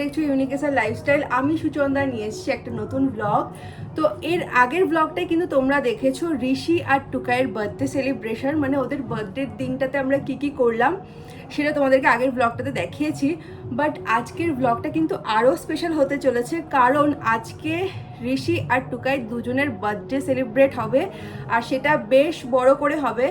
দেখছ ইউনিকেসার লাইফস্টাইল আমি সুচন্দা নিয়ে এসেছি একটা নতুন ব্লগ তো এর আগের ব্লগটাই কিন্তু তোমরা দেখেছ ঋষি আর টুকাইয়ের বার্থডে সেলিব্রেশন মানে ওদের বার্থডের দিনটাতে আমরা কি কি করলাম, সেটা তোমাদেরকে আগের ব্লগটাতে দেখিয়েছি। বাট আজকের ব্লগটা কিন্তু আরও স্পেশাল হতে চলেছে, কারণ আজকে ঋষি আর টুকাই দুজনের বার্থডে সেলিব্রেট হবে, আর সেটা বেশ বড় করে হবে।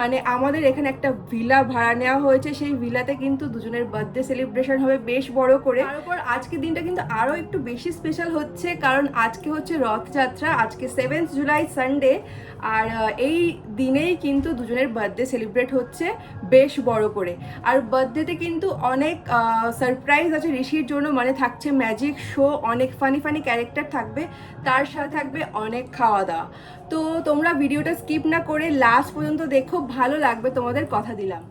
মানে আমাদের এখানে একটা ভিলা ভাড়া নেওয়া হয়েছে সেই ভিলাতে কিন্তু দুজনের বার্থডে সেলিব্রেশন হবে বেশ বড় করে। তারপর আজকের দিনটা কিন্তু আরও একটু বেশি স্পেশাল হচ্ছে কারণ আজকে হচ্ছে রথযাত্রা আজকে সেভেন্থ জুলাই সানডে আর এই দিনেই কিন্তু দুজনের বার্থডে সেলিব্রেট হচ্ছে বেশ বড় করে। আর বার্থডেতে কিন্তু অনেক সারপ্রাইজ আছে ঋষির জন্য মানে থাকছে ম্যাজিক শো অনেক ফানি ফানি ক্যারেক্টার থাকবে তার সাথে থাকবে অনেক খাওয়া দাওয়া। তো তোমরা ভিডিওটা স্কিপ না করে লাস্ট পর্যন্ত দেখো ভালো লাগবে তোমাদের কথা দিলাম।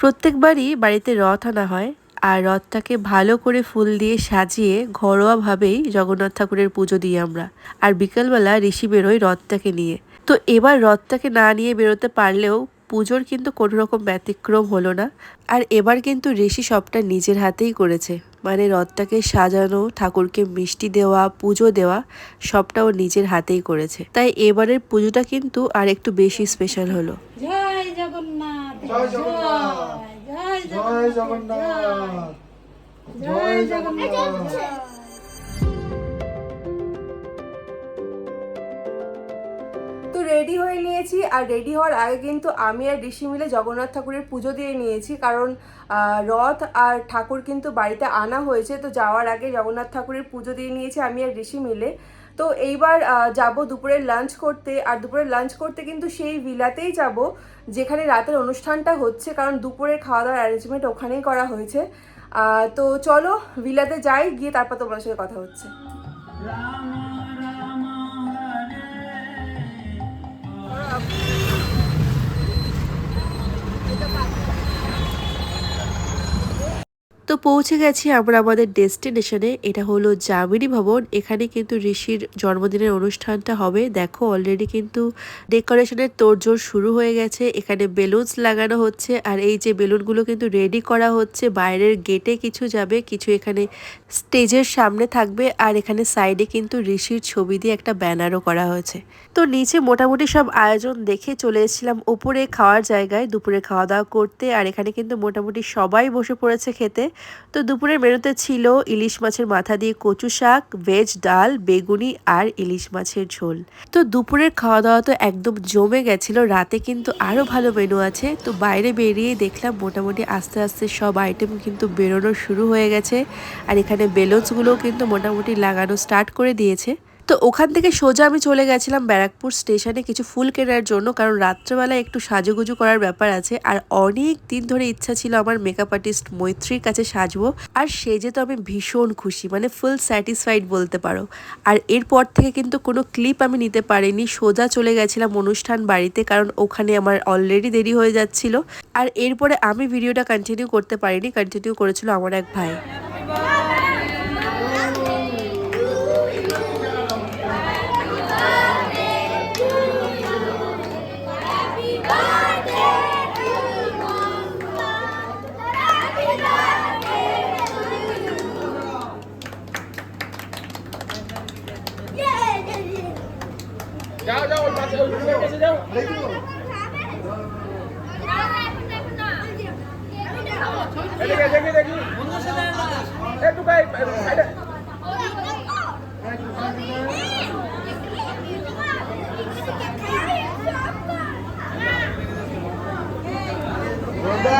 প্রত্যেকবারই বাড়িতে রথ আনা হয়, আর রথটাকে ভালো করে ফুল দিয়ে সাজিয়ে ঘরোয়াভাবেই জগন্নাথ ঠাকুরের পুজো দিই আমরা, আর বিকেলবেলা ঋষি বেরোয় রথটাকে নিয়ে। তো এবার রথটাকে না নিয়ে বেরোতে পারলেও পুজোর কিন্তু কোনো রকম ব্যতিক্রম হলো না। আর এবার কিন্তু ঋষি সবটা নিজের হাতেই করেছে। মানে রথটাকে সাজানো ঠাকুরকে মিষ্টি দেওয়া পুজো দেওয়া সবটা ও নিজের হাতেই করেছে। তাই এবারের পুজোটা কিন্তু আর একটু বেশি স্পেশাল হলো। জয় জগন্নাথ জয় জগন্নাথ। জয় জয় জগন্নাথ। জয় জগন্নাথ। রেডি হয়ে নিয়েছি, আর রেডি হওয়ার আগে কিন্তু আমি আর ঋষি মিলে জগন্নাথ ঠাকুরের পুজো দিয়ে নিয়েছি। কারণ রথ আর ঠাকুর কিন্তু বাড়িতে আনা হয়েছে, তো যাওয়ার আগে জগন্নাথ ঠাকুরের পুজো দিয়ে নিয়েছি আমি আর ঋষি মিলে। তো এইবার যাব দুপুরে লাঞ্চ করতে, আর দুপুরে লাঞ্চ করতে কিন্তু সেই ভিলাতেই যাব, যেখানে রাতের অনুষ্ঠানটা হচ্ছে, কারণ দুপুরের খাওয়া দাওয়ার অ্যারেঞ্জমেন্ট ওখানেই করা হয়েছে। তো চলো ভিলাতে যাই, গিয়ে তারপর তোমার সাথে কথা হচ্ছে। তো পৌঁছে গেছি আমরা আমাদের ডেস্টিনেশনে। এটা হলো জামিনী ভবন। এখানে কিন্তু ঋষির জন্মদিনের অনুষ্ঠানটা হবে। দেখো অলরেডি কিন্তু ডেকোরেশনের তোড়জোড় শুরু হয়ে গেছে। এখানে বেলুনস লাগানো হচ্ছে আর এই যে বেলুনগুলো কিন্তু রেডি করা হচ্ছে। বাইরের গেটে কিছু যাবে, কিছু এখানে স্টেজের সামনে থাকবে আর এখানে সাইডে কিন্তু ঋষির ছবি দিয়ে একটা ব্যানারও করা হয়েছে। তো নিচে মোটামুটি সব আয়োজন দেখে চলে এসেছিলাম। ওপরে খাওয়ার জায়গায় দুপুরে খাওয়া দাওয়া করতে আর এখানে কিন্তু মোটামুটি সবাই বসে পড়েছে খেতে। তো দুপুরের মেনুতে ছিল ইলিশ মাছের মাথা দিয়ে কচু শাক ভেজ ডাল, বেগুনি আর ইলিশ মাছের ঝোল। তো দুপুরের খাওয়া দাওয়া তো একদম জমে গেছিল, রাতে কিন্তু আরও ভালো মেনু আছে। তো বাইরে বেরিয়ে দেখলাম মোটামুটি আস্তে আস্তে সব আইটেম কিন্তু বেরোনো শুরু হয়ে গেছে। আর এখানে বেলুন্সগুলোও কিন্তু মোটামুটি লাগানো স্টার্ট করে দিয়েছে। তো ওখান থেকে সোজা আমি চলে গেছিলাম ব্যারাকপুর স্টেশনে কিছু ফুল কেনার জন্য, কারণ রাত্রেবেলা একটু সাজুগুজু করার ব্যাপার আছে। আর অনেক দিন ধরে ইচ্ছা ছিল আমার মেকআপ আর্টিস্ট মৈত্রীর কাছে সাজবো। আর সেজে তো আমি ভীষণ খুশি মানে ফুল স্যাটিসফাইড বলতে পারো। আর এরপর থেকে কিন্তু কোনো ক্লিপ আমি নিতে পারিনি। সোজা চলে গেছিলাম অনুষ্ঠান বাড়িতে, কারণ ওখানে আমার অলরেডি দেরি হয়ে যাচ্ছিল। আর এরপরে আমি ভিডিওটা কন্টিনিউ করতে পারিনি কন্টিনিউ করেছিল আমার এক ভাই যাও যাও ওই পাশে ওই ভিড়ের কাছে যাও দেখি তো। এদিকে দেখি দেখি একটু গাই সাইডে রোজা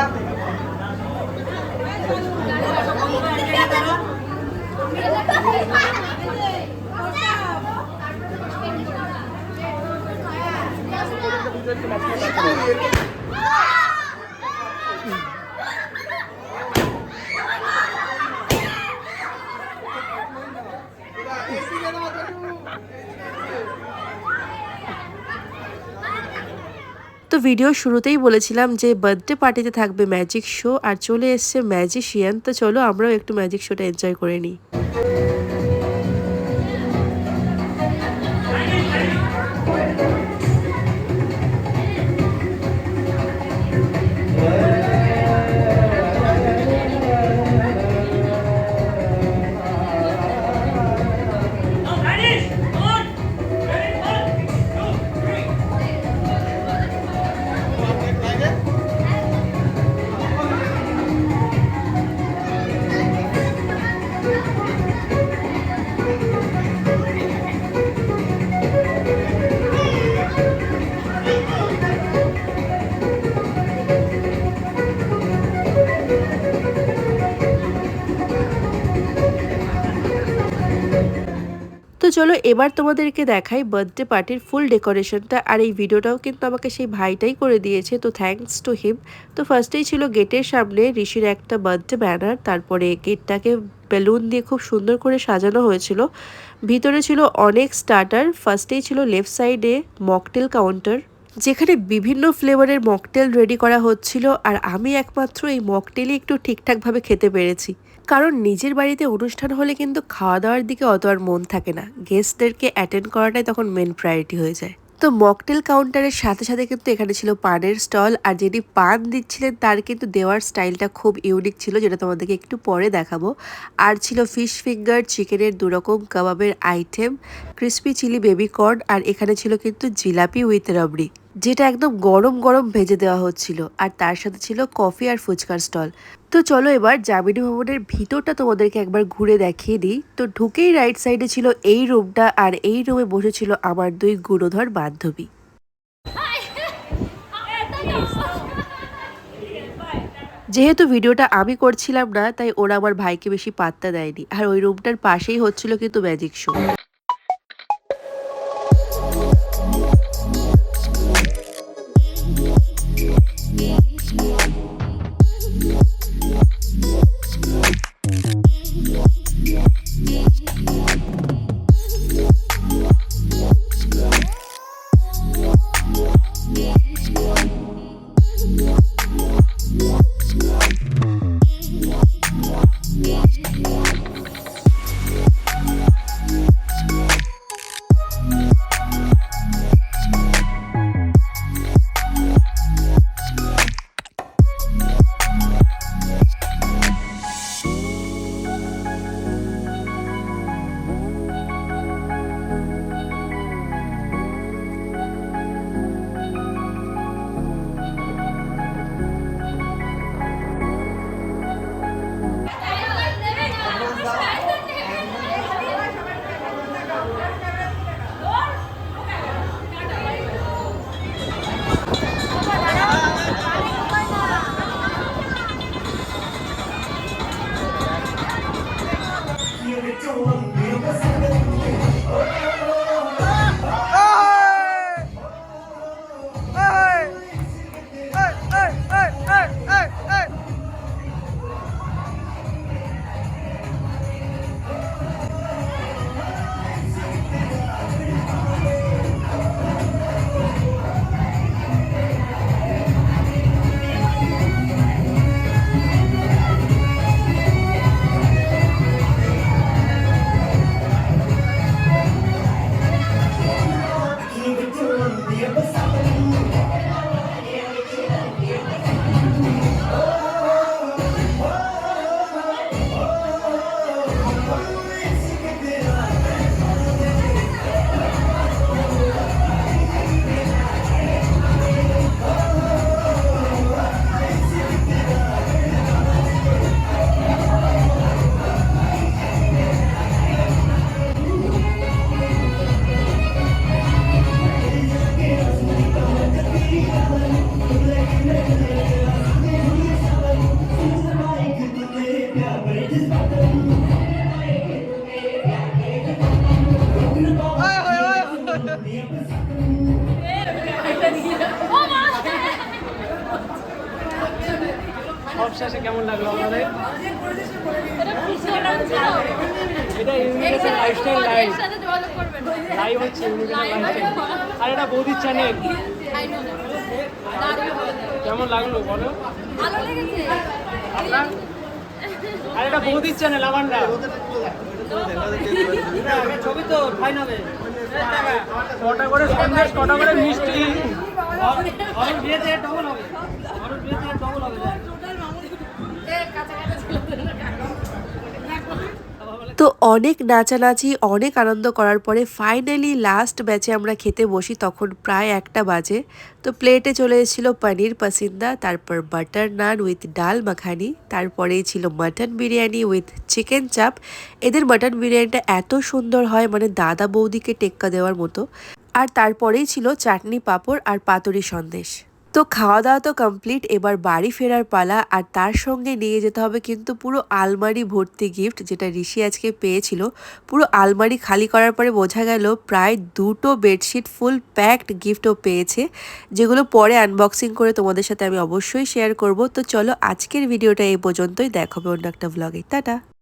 তো ভিডিও শুরুতেই বলেছিলাম যে বার্থডে পার্টিতে থাকবে ম্যাজিক শো আর চলে এসছে ম্যাজিশিয়ান তো চলো আমরাও একটু ম্যাজিক শোটা এনজয় করে নিই। চলো, এবার তোমাদেরকে দেখাই বার্থডে পার্টির ফুল ডেকোরেশনটা আর এই ভিডিওটাও কিন্তু আমাকে সেই ভাইটাই করে দিয়েছে, তো থ্যাঙ্কস টু হিম তো ফার্স্টেই ছিল গেটের সামনে ঋষির একটা বার্থডে ব্যানার তারপরে গেটটাকে বেলুন দিয়ে খুব সুন্দর করে সাজানো হয়েছিল। ভিতরে ছিল অনেক স্টার্টার ফার্স্টেই ছিল লেফট সাইডে মকটেল কাউন্টার যেখানে বিভিন্ন ফ্লেভারের মকটেল রেডি করা হচ্ছিল। আর আমি একমাত্র এই মকটেলই একটু ঠিকঠাকভাবে খেতে পেরেছি। কারণ নিজের বাড়িতে অনুষ্ঠান হলে কিন্তু খাওয়া দাওয়ার দিকে অত আর মন থাকে না। গেস্টদেরকে অ্যাটেন্ড করাটাই তখন মেন প্রায়োরিটি হয়ে যায়। তো মকটেল কাউন্টারের সাথে সাথে কিন্তু এখানে ছিল পানের স্টল আর যিনি পান দিচ্ছিলেন তার কিন্তু দেওয়ার স্টাইলটা খুব ইউনিক ছিল, যেটা তোমাদেরকে একটু পরে দেখাবো। আর ছিল ফিশ ফিঙ্গার চিকেনের দুরকম কাবাবের item crispy chilli baby corn আর এখানে ছিল কিন্তু জিলাপি উইথ রাবড়ি যেটা একদম গরম গরম ভেজে দেওয়া হচ্ছিল, আর তার সাথে ছিল কফি আর ফুচকার স্টল। তো চলো এবার জামিনী ভবনের ভিতরটা তোমাদেরকে একবার ঘুরে দেখিয়ে দিই। তো ঢুকেই রাইট সাইডে ছিল এই রুমটা আর এই রুমে বসেছিল আমার দুই গুণধর বান্ধবী। যেহেতু ভিডিওটা আমি করছিলাম না, তাই ওরা আমার ভাইকে বেশি পাত্তা দেয়নি। আর ওই রুমটার পাশেই হচ্ছিল কিন্তু ম্যাজিক শো Deus, você সবশেষে কেমন লাগল আমাদের এটা ইউনিভার্সাল লাইফস্টাইল লাইভ লাইভ হচ্ছে ইউনিভার্সাল লাইফস্টাইল আর এটা বৌদির চ্যানেল কেমন লাগল বলো? আর এটা বৌদির চ্যানেল আমার না ছবি তো ফাইনালে কটা করে সন্দেশ কটা করে মিষ্টি। ডবল হবে। ডবল হবে। তো অনেক নাচানাচি, অনেক আনন্দ করার পরে ফাইনালি লাস্ট ব্যাচে আমরা খেতে বসি তখন প্রায় একটা বাজে। তো প্লেটে চলে এসেছিল পনির পাসিন্দা, তারপর বাটার নান উইথ ডাল মাখানি, তারপরেই ছিল মাটন বিরিয়ানি উইথ চিকেন চাপ এদের মাটন বিরিয়ানিটা এত সুন্দর হয় মানে দাদা বৌদিকে টেক্কা দেওয়ার মতো। আর তারপরেই ছিল চাটনি পাঁপড় আর পাতুরি সন্দেশ। তো খাওয়া দাওয়া তো কমপ্লিট এবার বাড়ি ফেরার পালা, আর তার সঙ্গে নিয়ে যেতে হবে কিন্তু পুরো আলমারি ভর্তি গিফট যেটা ঋষি আজকে পেয়েছিল। পুরো আলমারি খালি করার পরে বোঝা গেল প্রায় দুটো বেডশিট ফুল প্যাকড গিফটও পেয়েছে, যেগুলো পরে আনবক্সিং করে তোমাদের সাথে আমি অবশ্যই শেয়ার করব। তো চলো আজকের ভিডিওটা এই পর্যন্তই দেখাবে অন্য একটা ব্লগে টাটা!